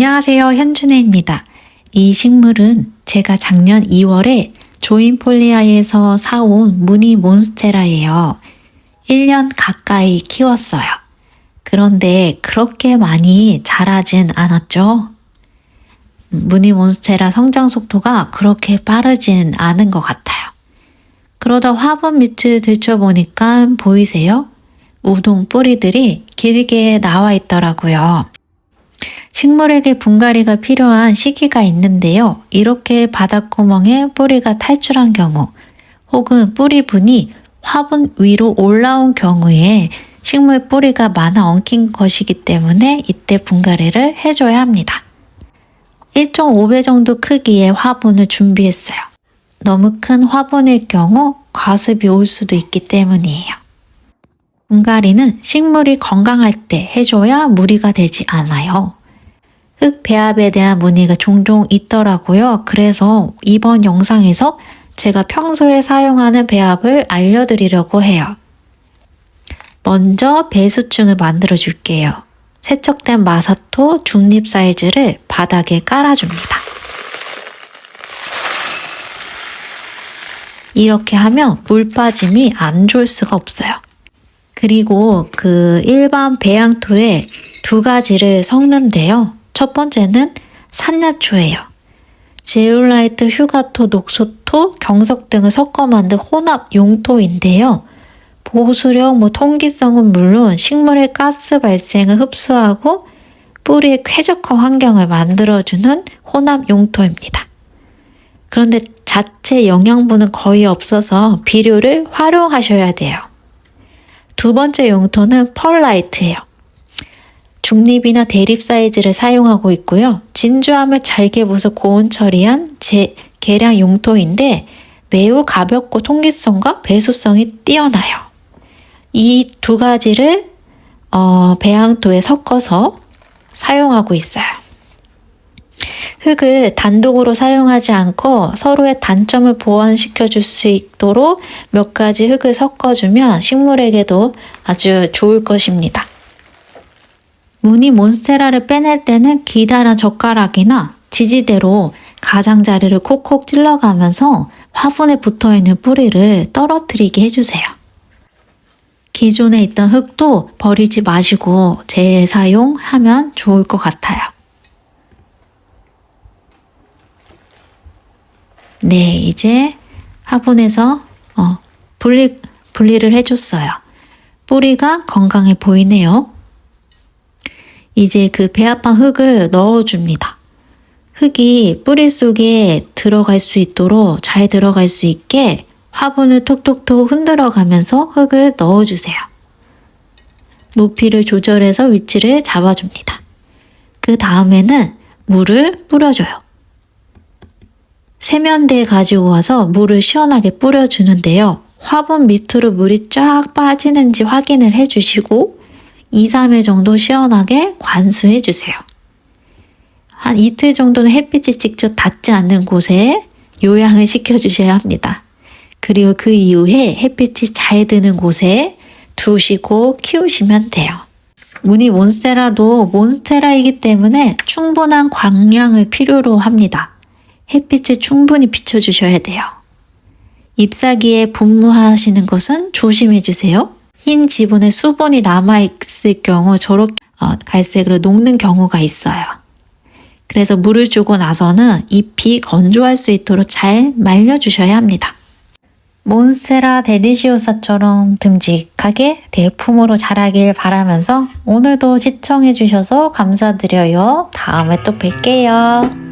안녕하세요. 현준혜입니다. 이 식물은 제가 작년 2월에 조인폴리아에서 사온 무늬 몬스테라예요. 1년 가까이 키웠어요. 그런데 그렇게 많이 자라진 않았죠? 무늬 몬스테라 성장 속도가 그렇게 빠르진 않은 것 같아요. 그러다 화분 밑을 들춰보니까 보이세요? 우동 뿌리들이 길게 나와 있더라고요. 식물에게 분갈이가 필요한 시기가 있는데요. 이렇게 바닥구멍에 뿌리가 탈출한 경우, 혹은 뿌리분이 화분 위로 올라온 경우에 식물 뿌리가 많아 엉킨 것이기 때문에 이때 분갈이를 해줘야 합니다. 1.5배 정도 크기의 화분을 준비했어요. 너무 큰 화분일 경우 과습이 올 수도 있기 때문이에요. 분갈이는 식물이 건강할 때 해줘야 무리가 되지 않아요. 흙 배합에 대한 문의가 종종 있더라고요. 그래서 이번 영상에서 제가 평소에 사용하는 배합을 알려드리려고 해요. 먼저 배수층을 만들어 줄게요. 세척된 마사토 중립 사이즈를 바닥에 깔아줍니다. 이렇게 하면 물 빠짐이 안 좋을 수가 없어요. 그리고 그 일반 배양토에 두 가지를 섞는데요. 첫 번째는 산야초예요. 제올라이트, 휴가토, 녹소토, 경석 등을 섞어 만든 혼합 용토인데요. 보수력, 뭐 통기성은 물론 식물의 가스 발생을 흡수하고 뿌리의 쾌적한 환경을 만들어주는 혼합 용토입니다. 그런데 자체 영양분은 거의 없어서 비료를 활용하셔야 돼요. 두 번째 용토는 펄라이트예요. 중립이나 대립 사이즈를 사용하고 있고요. 진주함을 잘게 부숴 고온 처리한 제 계량 용토인데 매우 가볍고 통기성과 배수성이 뛰어나요. 이 두 가지를 어, 배양토에 섞어서 사용하고 있어요. 흙을 단독으로 사용하지 않고 서로의 단점을 보완시켜 줄 수 있도록 몇 가지 흙을 섞어주면 식물에게도 아주 좋을 것입니다. 무늬 몬스테라를 빼낼 때는 기다란 젓가락이나 지지대로 가장자리를 콕콕 찔러가면서 화분에 붙어 있는 뿌리를 떨어뜨리게 해주세요. 기존에 있던 흙도 버리지 마시고 재사용하면 좋을 것 같아요. 네, 이제 화분에서 어, 분리, 분리를 해줬어요. 뿌리가 건강해 보이네요. 이제 그 배합한 흙을 넣어줍니다. 흙이 뿌리 속에 들어갈 수 있도록 잘 들어갈 수 있게 화분을 톡톡톡 흔들어 가면서 흙을 넣어주세요. 높이를 조절해서 위치를 잡아줍니다. 그 다음에는 물을 뿌려줘요. 세면대에 가지고 와서 물을 시원하게 뿌려주는데요. 화분 밑으로 물이 쫙 빠지는지 확인을 해주시고 2, 3회 정도 시원하게 관수해 주세요. 한 이틀 정도는 햇빛이 직접 닿지 않는 곳에 요양을 시켜 주셔야 합니다. 그리고 그 이후에 햇빛이 잘 드는 곳에 두시고 키우시면 돼요. 무늬 몬스테라도 몬스테라이기 때문에 충분한 광량을 필요로 합니다. 햇빛을 충분히 비춰주셔야 돼요. 잎사귀에 분무하시는 것은 조심해 주세요. 흰 지분에 수분이 남아있을 경우 저렇게 어, 갈색으로 녹는 경우가 있어요. 그래서 물을 주고 나서는 잎이 건조할 수 있도록 잘 말려주셔야 합니다. 몬스테라 데리시오사처럼 듬직하게 대품으로 자라길 바라면서 오늘도 시청해주셔서 감사드려요. 다음에 또 뵐게요.